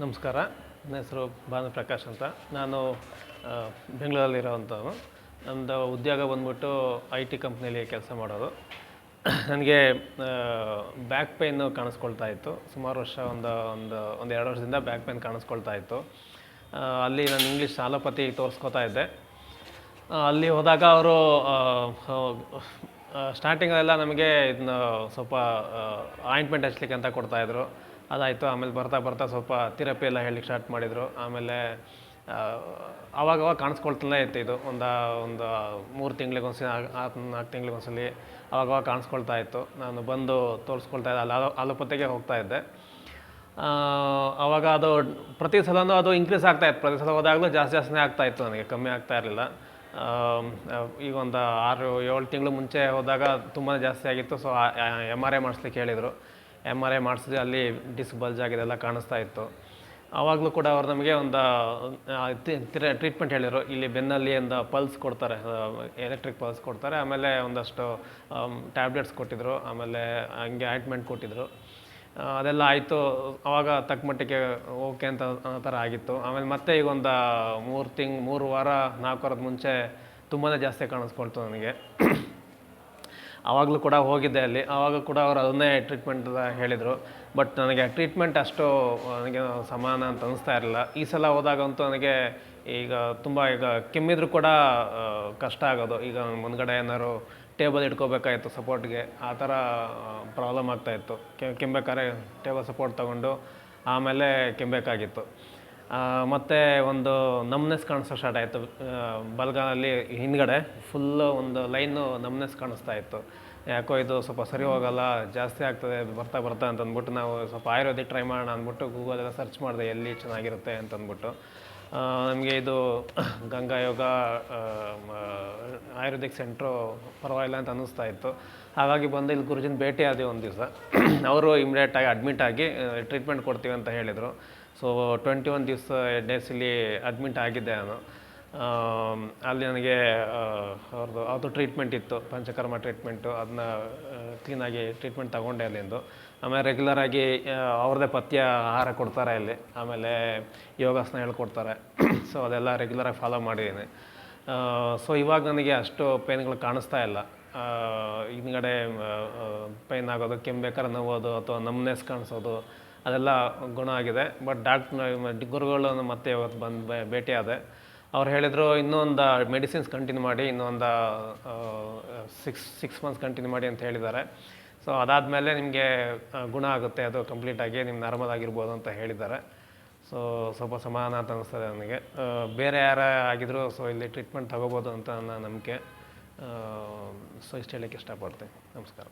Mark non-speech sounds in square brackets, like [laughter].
ನಮಸ್ಕಾರ. ನನ್ನ ಹೆಸರು ಭಾನು ಪ್ರಕಾಶ್ ಅಂತ. ನಾನು ಬೆಂಗಳೂರಲ್ಲಿರೋವಂಥವ್ನು. ನಮ್ಮದು ಉದ್ಯೋಗ ಬಂದ್ಬಿಟ್ಟು ಐ ಟಿ ಕಂಪ್ನಿಯಲ್ಲಿ ಕೆಲಸ ಮಾಡೋದು. ನನಗೆ ಬ್ಯಾಕ್ ಪೇಯ್ನು ಕಾಣಿಸ್ಕೊಳ್ತಾ ಇತ್ತು. ಸುಮಾರು ವರ್ಷ ಒಂದು ಒಂದು ಒಂದು ಎರಡು ವರ್ಷದಿಂದ ಬ್ಯಾಕ್ ಪೇಯ್ನ್ ಕಾಣಿಸ್ಕೊಳ್ತಾ ಇತ್ತು. ಅಲ್ಲಿ ನಾನು ಇಂಗ್ಲೀಷ್ ಆಲೋಪತಿ ತೋರಿಸ್ಕೊತಾ ಇದ್ದೆ. ಅಲ್ಲಿ ಹೋದಾಗ ಅವರು ಸ್ಟಾರ್ಟಿಂಗಲ್ಲೆಲ್ಲ ನಮಗೆ ಇದನ್ನ ಸ್ವಲ್ಪ ಆಯಿಂಟ್ಮೆಂಟ್ ಹಚ್ಲಿಕ್ಕೆ ಅಂತ ಕೊಡ್ತಾಯಿದ್ರು ಅದಾಯಿತು ಆಮೇಲೆ ಬರ್ತಾ ಬರ್ತಾ ಸ್ವಲ್ಪ ಥಿರಪಿ ಎಲ್ಲ ಹೇಳಲಿಕ್ಕೆ ಸ್ಟಾರ್ಟ್ ಮಾಡಿದರು. ಆಮೇಲೆ ಆ, ಅವಾಗ ಅವಾಗ ಕಾಣಿಸ್ಕೊಳ್ತಲೇ ಇತ್ತು ಇದು. ಒಂದು ಒಂದು ಮೂರು ತಿಂಗಳಿಗೊಂದ್ಸಲ ನಾಲ್ಕು ತಿಂಗಳಿಗೆ ಒಂದ್ಸಲಿ ಅವಾಗ ಅವಾಗ ಕಾಣಿಸ್ಕೊಳ್ತಾ ಇತ್ತು. ನಾನು ಬಂದು ತೋರಿಸ್ಕೊಳ್ತಾ ಇದ್ದೆ ಅಲ್ಲಿ ಆಲೋ ಆಲೋಪತಿಗೆ ಹೋಗ್ತಾ ಇದ್ದೆ. ಆ, ಅವಾಗ ಅದು ಪ್ರತಿ ಸಲನೂ ಅದು ಇನ್ಕ್ರೀಸ್ ಆಗ್ತಾ ಇತ್ತು. ಪ್ರತಿ ಸಲ ಹೋದಾಗಲೂ ಜಾಸ್ತಿ ಜಾಸ್ತಿನೇ ಆಗ್ತಾ ಇತ್ತು ನನಗೆ ಕಮ್ಮಿ ಆಗ್ತಾ ಇರಲಿಲ್ಲ. ಈಗ ಒಂದು ಆರು ಏಳು ತಿಂಗಳು ಮುಂಚೆ ಹೋದಾಗ ತುಂಬಾ ಜಾಸ್ತಿ ಆಗಿತ್ತು. ಸೊ ಎಂ ಆರ್ ಐ ಮಾಡಿಸ್ಲಿಕ್ಕೆ ಹೇಳಿದರು. ಎಂ ಆರ್ ಐ ಮಾಡಿಸಿದ್ರೆ ಅಲ್ಲಿ ಡಿಸ್ಕ್ ಬಲ್ಜ್ ಆಗಿದೆ, ಎಲ್ಲ ಕಾಣಿಸ್ತಾ ಇತ್ತು. ಆವಾಗಲೂ ಕೂಡ ಅವ್ರು ನಮಗೆ ಒಂದು ಟ್ರೀಟ್ಮೆಂಟ್ ಹೇಳಿದರು. ಇಲ್ಲಿ ಬೆನ್ನಲ್ಲಿ ಒಂದು ಪಲ್ಸ್ ಕೊಡ್ತಾರೆ ಎಲೆಕ್ಟ್ರಿಕ್ ಪಲ್ಸ್ ಕೊಡ್ತಾರೆ. ಆಮೇಲೆ ಒಂದಷ್ಟು ಟ್ಯಾಬ್ಲೆಟ್ಸ್ ಕೊಟ್ಟಿದ್ರು. ಆಮೇಲೆ ಹಂಗೆ ಆಯಿಂಟ್ಮೆಂಟ್ ಕೊಟ್ಟಿದ್ರು. ಅದೆಲ್ಲ ಆಯಿತು. ಅವಾಗ ತಕ್ಕಮಟ್ಟಿಗೆ ಓಕೆ ಅಂತ ಥರ ಆಗಿತ್ತು. ಆಮೇಲೆ ಮತ್ತೆ ಈಗ ಒಂದು ಮೂರು ತಿಂಗ್, ಮೂರು ವಾರ, ನಾಲ್ಕು ವಾರದ ಮುಂಚೆ ತುಂಬಾ ಜಾಸ್ತಿ ಕಾಣಿಸ್ಕೊಳ್ತು ನನಗೆ. ಆವಾಗಲೂ ಕೂಡ ಹೋಗಿದ್ದೆ ಅಲ್ಲಿ. ಆವಾಗ ಕೂಡ ಅವರು ಅದನ್ನೇ ಟ್ರೀಟ್ಮೆಂಟ್ ಹೇಳಿದರು. ಬಟ್ ನನಗೆ ಟ್ರೀಟ್ಮೆಂಟ್ ಅಷ್ಟು ನನಗೆ ಸಮಾನ ಅಂತ ಅನಿಸ್ತಾ ಇರಲಿಲ್ಲ. ಈ ಸಲ ಹೋದಾಗಂತೂ ನನಗೆ ಈಗ ತುಂಬ ಈಗ ಕೆಮ್ಮಿದ್ರೂ ಕೂಡ ಕಷ್ಟ ಆಗೋದು. ಈಗ ಮುಂದ್ಗಡೆ ಏನಾದ್ರು ಟೇಬಲ್ ಇಟ್ಕೋಬೇಕಾಯಿತು ಸಪೋರ್ಟ್ಗೆ ಆ ಥರ ಪ್ರಾಬ್ಲಮ್ ಆಗ್ತಾಯಿತ್ತು ಕೆಮ್ಬೇಕಾದ್ರೆ ಟೇಬಲ್ ಸಪೋರ್ಟ್ ತೊಗೊಂಡು ಆಮೇಲೆ ಕೆಮ್ಮಬೇಕಾಗಿತ್ತು ಮತ್ತೆ ಒಂದು ನಮ್ನೆಸ್ ಕಾಣಿಸೋ ಸ್ಟಾರ್ಟ್ ಆಯಿತು. ಬಲಗಾಲಲ್ಲಿ ಹಿಂದ್ಗಡೆ ಫುಲ್ಲು ಒಂದು ಲೈನು ನಮ್ನೆಸ್ ಕಾಣಿಸ್ತಾ ಇತ್ತು. ಯಾಕೋ ಇದು ಸ್ವಲ್ಪ ಸರಿ ಹೋಗಲ್ಲ, ಜಾಸ್ತಿ ಆಗ್ತದೆ ಬರ್ತಾ ಬರ್ತಾ ಅಂತ ಅಂದ್ಬಿಟ್ಟು ನಾವು ಸ್ವಲ್ಪ ಆಯುರ್ವೇದಿಕ್ ಟ್ರೈ ಮಾಡೋಣ ಅಂದ್ಬಿಟ್ಟು ಗೂಗಲೆಲ್ಲ ಸರ್ಚ್ ಮಾಡಿದೆ, ಎಲ್ಲಿ ಚೆನ್ನಾಗಿರುತ್ತೆ ಅಂತ ಅಂದ್ಬಿಟ್ಟು ನಮಗೆ ಇದು [coughs] ಗಂಗಾ ಯೋಗ ಆಯುರ್ವೇದಿಕ್ ಸೆಂಟ್ರು ಪರವಾಗಿಲ್ಲ ಅಂತ ಅನ್ನಿಸ್ತಾ ಇತ್ತು. ಹಾಗಾಗಿ ಬಂದು ಇಲ್ಲಿ ಗುರುಜಿನ ಭೇಟಿ ಆದೆ ಒಂದು ದಿವಸ [coughs] ಅವರು ಇಮಿಡಿಯೇಟಾಗಿ ಅಡ್ಮಿಟ್ ಆಗಿ ಟ್ರೀಟ್ಮೆಂಟ್ ಕೊಡ್ತೀವಿ ಅಂತ ಹೇಳಿದರು. ಸೊ ಟ್ವೆಂಟಿ ಒನ್ ದಿವಸ ಡೇಸ್ ಇಲ್ಲಿ ಅಡ್ಮಿಟ್ ಆಗಿದ್ದೆ ನಾನು. ಅಲ್ಲಿ ನನಗೆ ಅವ್ರದ್ದು ಅದು ಟ್ರೀಟ್ಮೆಂಟ್ ಇತ್ತು, ಪಂಚಕರ್ಮ ಟ್ರೀಟ್ಮೆಂಟು ಅದನ್ನ ಕ್ಲೀನಾಗಿ ಟ್ರೀಟ್ಮೆಂಟ್ ತಗೊಂಡೆ ಅಲ್ಲಿಂದು. ಆಮೇಲೆ ರೆಗ್ಯುಲರಾಗಿ ಅವ್ರದ್ದೇ ಪಥ್ಯ ಆಹಾರ ಕೊಡ್ತಾರೆ ಇಲ್ಲಿ ಆಮೇಲೆ ಯೋಗಾಸನ ಹೇಳ್ಕೊಡ್ತಾರೆ. [clears throat] ಸೊ ಅದೆಲ್ಲ ರೆಗ್ಯುಲರಾಗಿ ಫಾಲೋ ಮಾಡಿದ್ದೀನಿ. ಸೊ ಇವಾಗ ನನಗೆ ಅಷ್ಟು ಪೇನ್ಗಳು ಕಾಣಿಸ್ತಾ ಇಲ್ಲ. ಹಿಂದ್ಗಡೆ ಪೈನ್ ಆಗೋದು ಕೆಮ್ಬೇಕಾದ್ರೆ ನೋವೋದು, ಅಥವಾ ನಮ್ನೆಸ್ ಕಾಣಿಸೋದು ಅದೆಲ್ಲ ಗುಣ ಆಗಿದೆ. ಬಟ್ ಡಾಕ್ಟ್ರ್ ಗುರುಗಳು ಮತ್ತೆ ಇವತ್ತು ಬಂದು ಭೇಟಿಯಾದೆ. ಅವ್ರು ಹೇಳಿದರು ಇನ್ನೊಂದು ಮೆಡಿಸಿನ್ಸ್ ಕಂಟಿನ್ಯೂ ಮಾಡಿ, ಇನ್ನೊಂದು ಸಿಕ್ಸ್ ಸಿಕ್ಸ್ ಮಂತ್ಸ್ ಕಂಟಿನ್ಯೂ ಮಾಡಿ ಅಂತ ಹೇಳಿದ್ದಾರೆ. ಸೊ ಅದಾದಮೇಲೆ ನಿಮಗೆ ಗುಣ ಆಗುತ್ತೆ. ಅದು ಕಂಪ್ಲೀಟಾಗಿ ನಿಮ್ಮ ನಾರ್ಮಲ್ ಆಗಿರ್ಬೋದು ಅಂತ ಹೇಳಿದ್ದಾರೆ. ಸೊ ಸ್ವಲ್ಪ ಸಮಾಧಾನ ಅಂತ ಅನಿಸ್ತದೆ ನನಗೆ. ಬೇರೆ ಯಾರೇ ಆಗಿದ್ರು ಸೊ ಇಲ್ಲಿ ಟ್ರೀಟ್ಮೆಂಟ್ ತಗೋಬೋದು ಅಂತ ನನ್ನ ನಂಬಿಕೆ. ಸೊ ಇಷ್ಟು ಹೇಳೋಕ್ಕೆ ಇಷ್ಟಪಡ್ತೀನಿ. ನಮಸ್ಕಾರ.